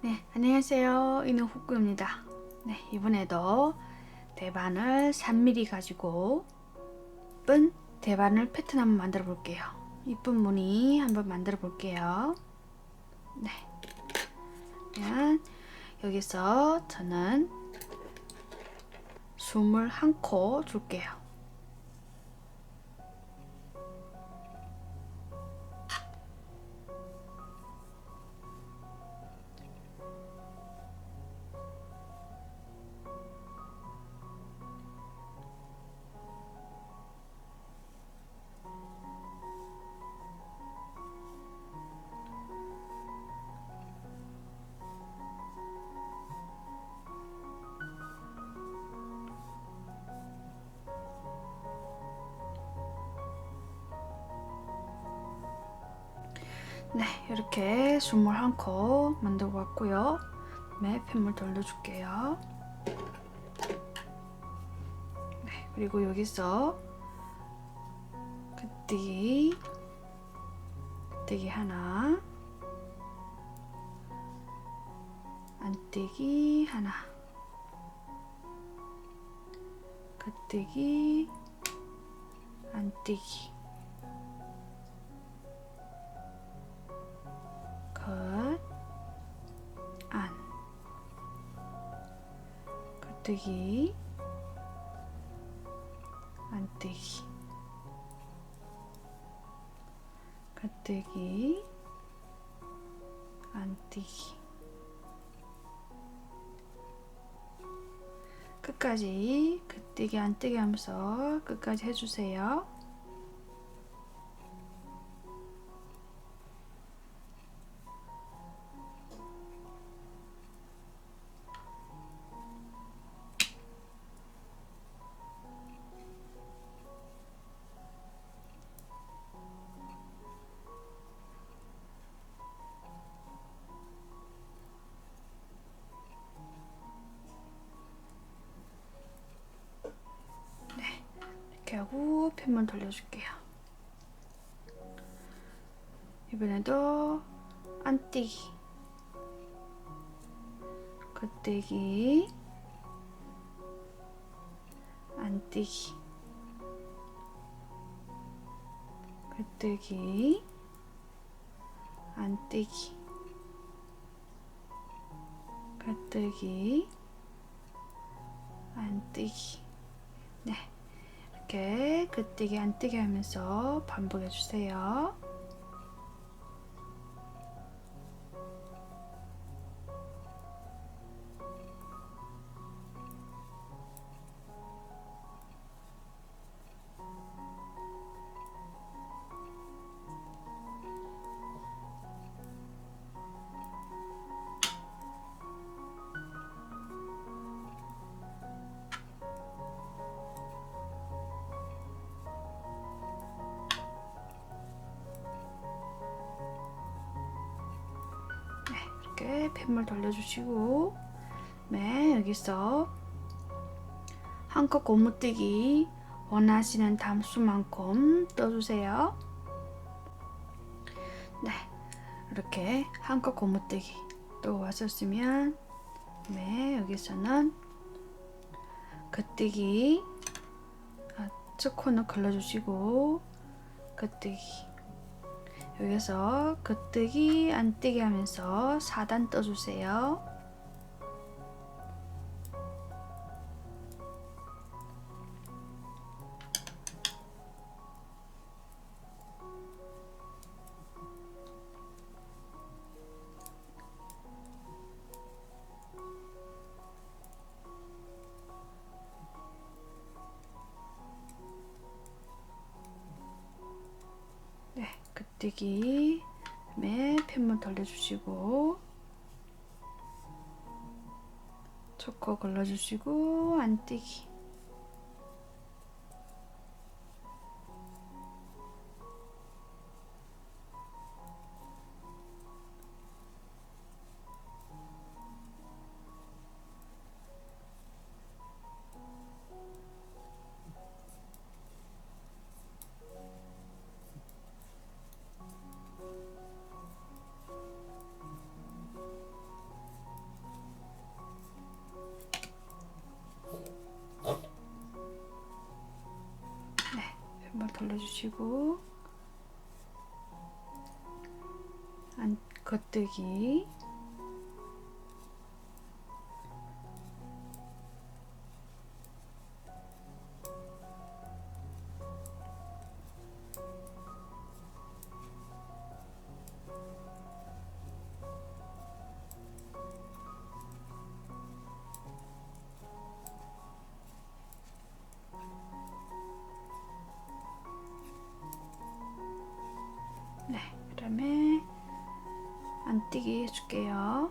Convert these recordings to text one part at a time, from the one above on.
네, 안녕하세요. 이는 후꾸입니다. 네, 이번에도 대바늘 3mm 가지고 이쁜 대바늘 패턴 한번 만들어 볼게요. 이쁜 무늬 한번 만들어 볼게요. 네. 그러면 여기서 저는 21코 줄게요. 네, 이렇게 21코 만들고 왔고요. 네, 펜물 돌려줄게요. 네, 그리고 여기서 끄뜨기, 끄뜨기 하나, 안뜨기 하나, 끄뜨기, 안뜨기. 뜨기, 안뜨기, 겉뜨기, 안뜨기. 끝까지 겉뜨기 안뜨기 하면서 끝까지 해주세요. 펜만 돌려줄게요. 이번에도 안뛰기, 겉대기, 안뛰기, 겉대기, 안뛰기, 겉대기, 안뛰기. 네. 이렇게 긋뜨기 안 뜨기 하면서 반복해 주세요. 이렇게 펜물 돌려주시고 네 여기서 한껏 고무뜨기 원하시는 담수만큼 떠주세요. 네 이렇게 한껏 고무뜨기 또 왔었으면 네 여기서는 겉뜨기 아, 첫 코너 걸러주시고 겉뜨기 여기서 겉뜨기 안뜨기 하면서 4단 떠주세요. 겉뜨기 매 펜물 돌려주시고 초코 걸러주시고 안뜨기 주시고 안 겉뜨기 다음에 안뛰기 해줄게요.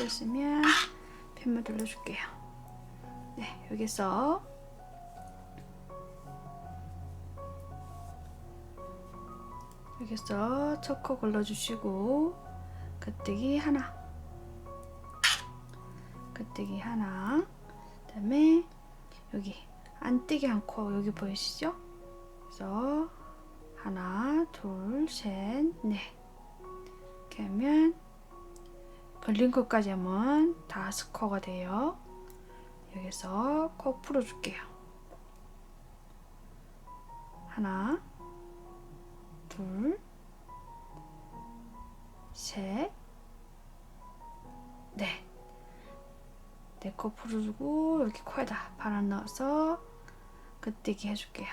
다 하셨으면 펜만 돌려줄게요. 네, 여기서 여기서 초코 걸러주시고 겉뜨기 하나 겉뜨기 하나 그 다음에 여기 안뜨기 않고 여기 보이시죠? 그래서 하나 둘셋넷 이렇게 하면 것까지 하면 다 스코어가 돼요. 여기서 코 풀어줄게요. 하나, 둘, 셋, 넷. 네코 풀어주고 여기 코에다 바람 넣어서 긋대기 해줄게요.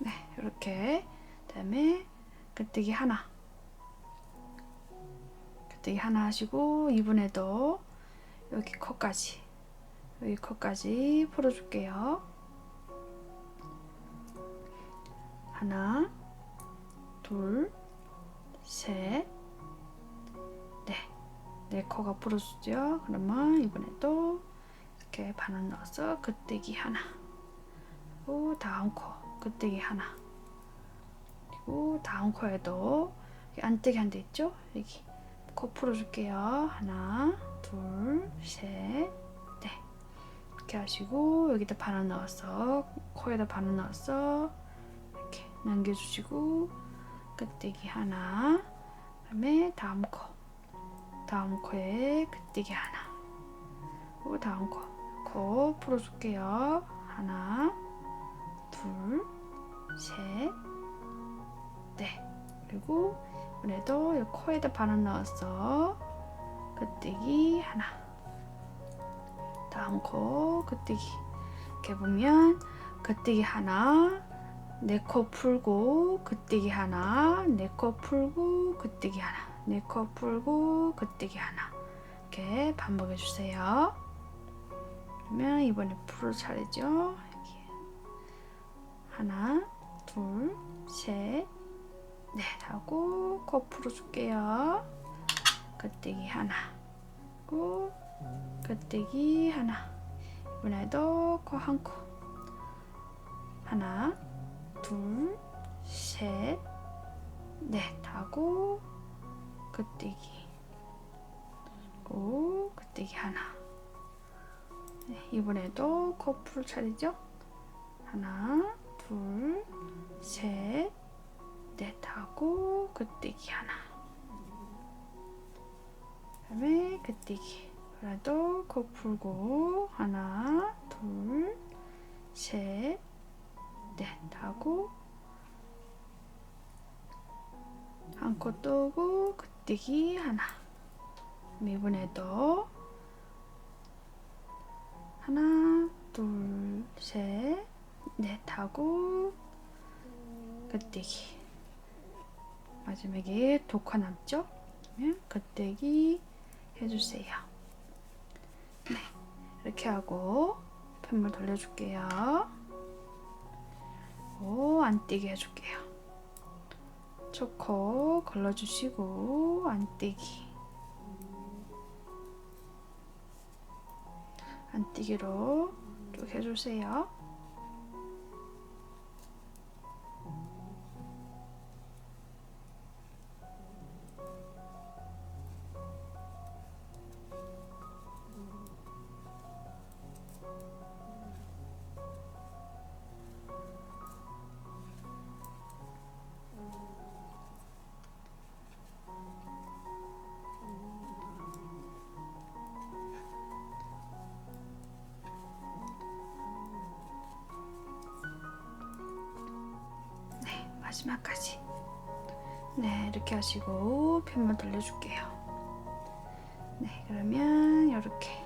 네, 이렇게. 그다음에 긋대기 하나. 겉뜨기 하나 하시고 이번에도 여기 코까지 여기 코까지 풀어줄게요. 하나, 둘, 셋, 넷. 네 코가 풀어주죠. 그러면 이번에도 이렇게 반원 넣어서 겉뜨기 하나. 그리고 다음 코 겉뜨기 하나. 그리고 다음 코에도 안뜨기 한 대 있죠? 여기 코 풀어줄게요. 하나, 둘, 셋, 넷. 이렇게 하시고 여기다 바람 넣어서 코에다 바람 넣어서 이렇게 남겨주시고 끄뜨기 하나. 그다음에 다음 코, 다음 코에 끄뜨기 하나. 그리고 다음 코, 코 풀어줄게요. 하나, 둘, 셋, 넷. 그리고 이 코에다 바람 넣었어. 끄뜨기 하나. 다음 코 끄뜨기. 이렇게 보면 끄뜨기 하나, 내 코 풀고 끄뜨기 하나, 내 코 풀고 끄뜨기 하나, 내 코 풀고 끄뜨기 하나. 이렇게 반복해 주세요. 그러면 이번에 풀을 차례죠. 하나, 둘, 셋, 네, 하고 코 풀어줄게요. 겉대기 하나, 고 겉대기 하나. 이번에도 코 한 코. 하나, 둘, 셋, 넷 하고 겉대기. 고 겉대기 하나. 네, 이번에도 코 풀 차례죠. 하나, 둘, 셋. 넷 하고 긋대기 하나. 그다음에 긋대기. 그래도 코 풀고 하나 둘셋넷 하고 한 코 뜨고 긋대기 하나. 이번에도 하나 둘셋넷 하고 긋대기 마지막에 독화 남죠? 그러면 겉대기 해주세요. 네, 이렇게 하고 펜물 돌려줄게요. 오, 안뛰기 해줄게요. 초코 걸러주시고 안뛰기 안뛰기로 쭉 해주세요. 마지막까지. 네, 이렇게 하시고 편만 돌려줄게요. 네, 그러면 이렇게.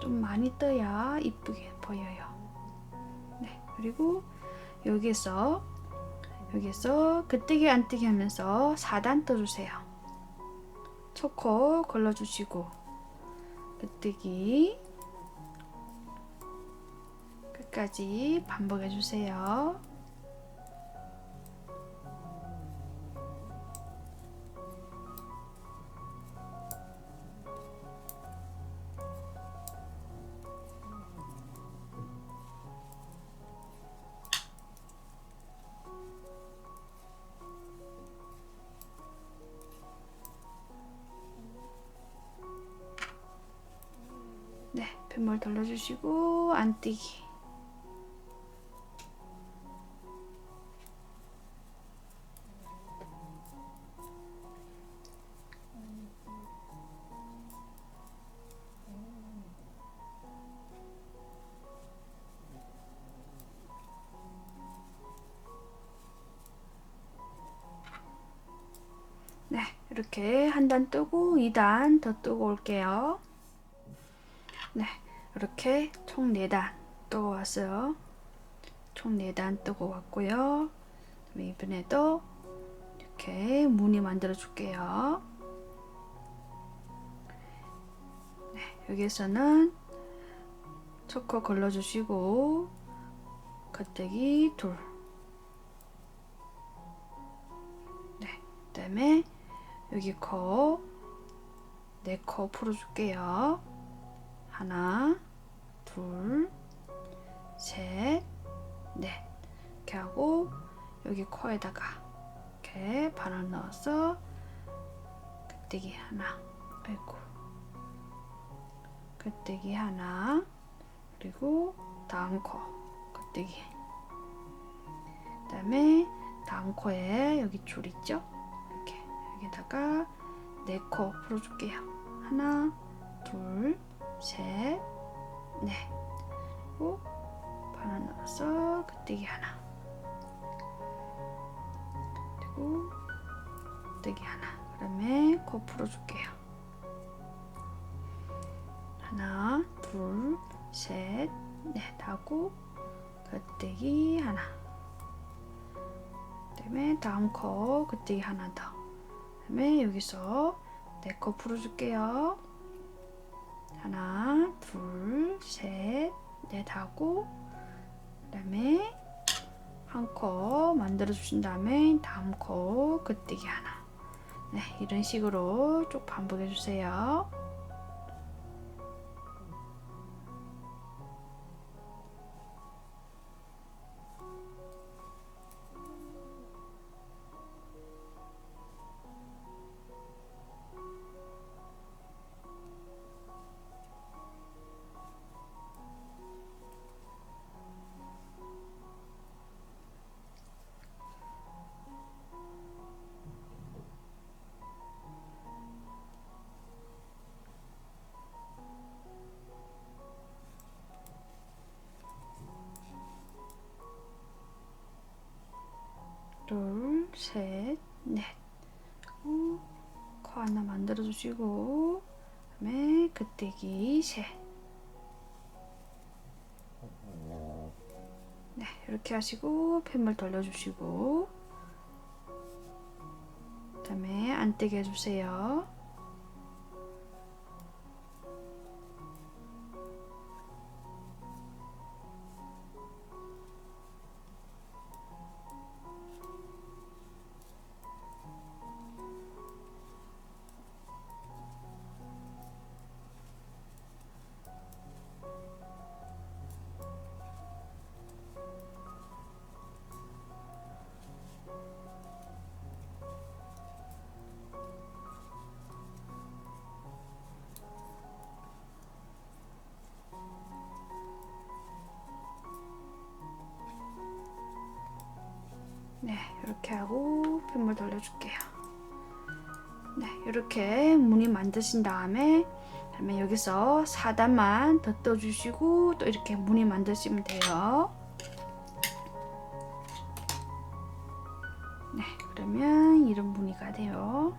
좀 많이 떠야 이쁘게 보여요. 네, 그리고 여기서 여기서 그뜨기 안뜨기 하면서 4단 떠주세요. 초코 걸러주시고 그뜨기 끝까지 반복해 주세요. 네, 뱃물 돌려주시고 안뜨기. 이렇게 한 단 뜨고 2단 더 뜨고 올게요. 네, 이렇게 총 4단 뜨고 왔어요. 총 4단 뜨고 왔고요. 이번에도 이렇게 무늬 만들어 줄게요. 네, 여기서는 초코 걸러주시고 겉대기 둘. 네, 그 다음에 여기 코, 네코 풀어줄게요. 하나, 둘, 셋, 넷. 이렇게 하고 여기 코에다가 이렇게 바람 넣어서 겉대기 하나, 아이고, 겉대기 하나, 그리고 다음 코 겉대기. 그 다음에 다음 코에 여기 줄 있죠? 여기다가 네 코 풀어줄게요. 하나, 둘, 셋, 넷. 그리고 바람 넣어서 겉대기 하나. 그리고 겉대기 하나. 그다음에 코 풀어줄게요. 하나, 둘, 셋, 넷 하고 겉대기 하나. 그다음에 다음 코 겉대기 하나 더. 그다음에 여기서 네코 풀어줄게요. 하나, 둘, 셋, 넷 하고 그 다음에 한코 만들어 주신 다음에 다음 코 겉대기 하나. 네, 이런 식으로 쭉 반복해 주세요. 주시고 그다음에 겉대기 셋. 네, 이렇게 하시고 펜물 돌려주시고 그다음에 안뜨게 해주세요. 네, 이렇게 하고 빗물 돌려줄게요. 네, 이렇게 무늬 만드신 다음에 그러면 여기서 4단만 더 떠주시고 또 이렇게 무늬 만드시면 돼요. 네, 그러면 이런 무늬가 돼요.